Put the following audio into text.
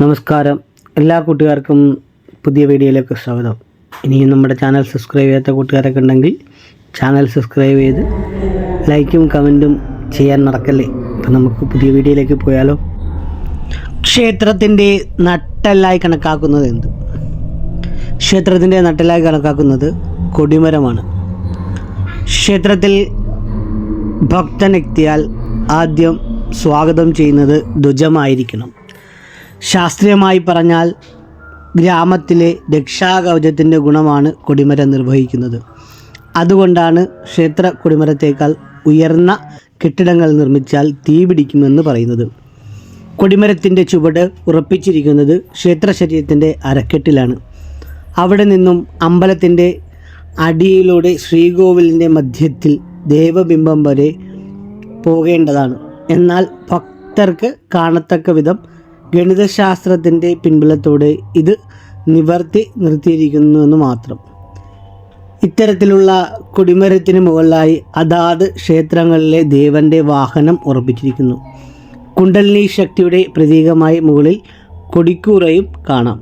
നമസ്കാരം. എല്ലാ കൂട്ടുകാർക്കും പുതിയ വീഡിയോയിലേക്ക് സ്വാഗതം. ഇനിയും നമ്മുടെ ചാനൽ സബ്സ്ക്രൈബ് ചെയ്യാത്ത കൂട്ടുകാരൊക്കെ ഉണ്ടെങ്കിൽ ചാനൽ സബ്സ്ക്രൈബ് ചെയ്ത് ലൈക്കും കമന്റും ചെയ്യാൻ നടക്കല്ലേ? അപ്പം നമുക്ക് പുതിയ വീഡിയോയിലേക്ക് പോയാലോ? ക്ഷേത്രത്തിന്റെ നട്ടല്ലായി കണക്കാക്കുന്നത് എന്ത്? ക്ഷേത്രത്തിന്റെ നട്ടല്ലായി കണക്കാക്കുന്നത് കൊടിമരമാണ്. ക്ഷേത്രത്തിൽ ഭക്തനെത്തിയാൽ ആദ്യം സ്വാഗതം ചെയ്യുന്നത് ധ്വജമായിരിക്കണം. ശാസ്ത്രീയമായി പറഞ്ഞാൽ ഗ്രാമത്തിലെ രക്ഷാകവചത്തിന്റെ ഗുണമാണ് കൊടിമരം നിർവഹിക്കുന്നത്. അതുകൊണ്ടാണ് ക്ഷേത്ര കൊടിമരത്തേക്കാൾ ഉയർന്ന കെട്ടിടങ്ങൾ നിർമ്മിച്ചാൽ തീ പിടിക്കുമെന്ന് പറയുന്നത്. കൊടിമരത്തിന്റെ ചുവട് ഉറപ്പിച്ചിരിക്കുന്നത് ക്ഷേത്ര ശരീരത്തിന്റെ അരക്കെട്ടിലാണ്. അവിടെ നിന്നും അമ്പലത്തിന്റെ അടിയിലൂടെ ശ്രീകോവിലിന്റെ മധ്യത്തിൽ ദേവബിംബം വരെ പോകേണ്ടതാണ്. എന്നാൽ ഭക്തർക്ക് കാണത്തക്ക വിധം ഗണിതശാസ്ത്രത്തിന്റെ പിൻബലത്തോടെ ഇത് നിവർത്തി നിർത്തിയിരിക്കുന്നുവെന്ന് മാത്രം. ഇത്തരത്തിലുള്ള കൊടിമരത്തിന് മുകളിലായി അതാത് ക്ഷേത്രങ്ങളിലെ ദേവന്റെ വാഹനം ഉറപ്പിച്ചിരിക്കുന്നു. കുണ്ടലിനി ശക്തിയുടെ പ്രതീകമായി മുകളിൽ കൊടിക്കൂറയും കാണാം.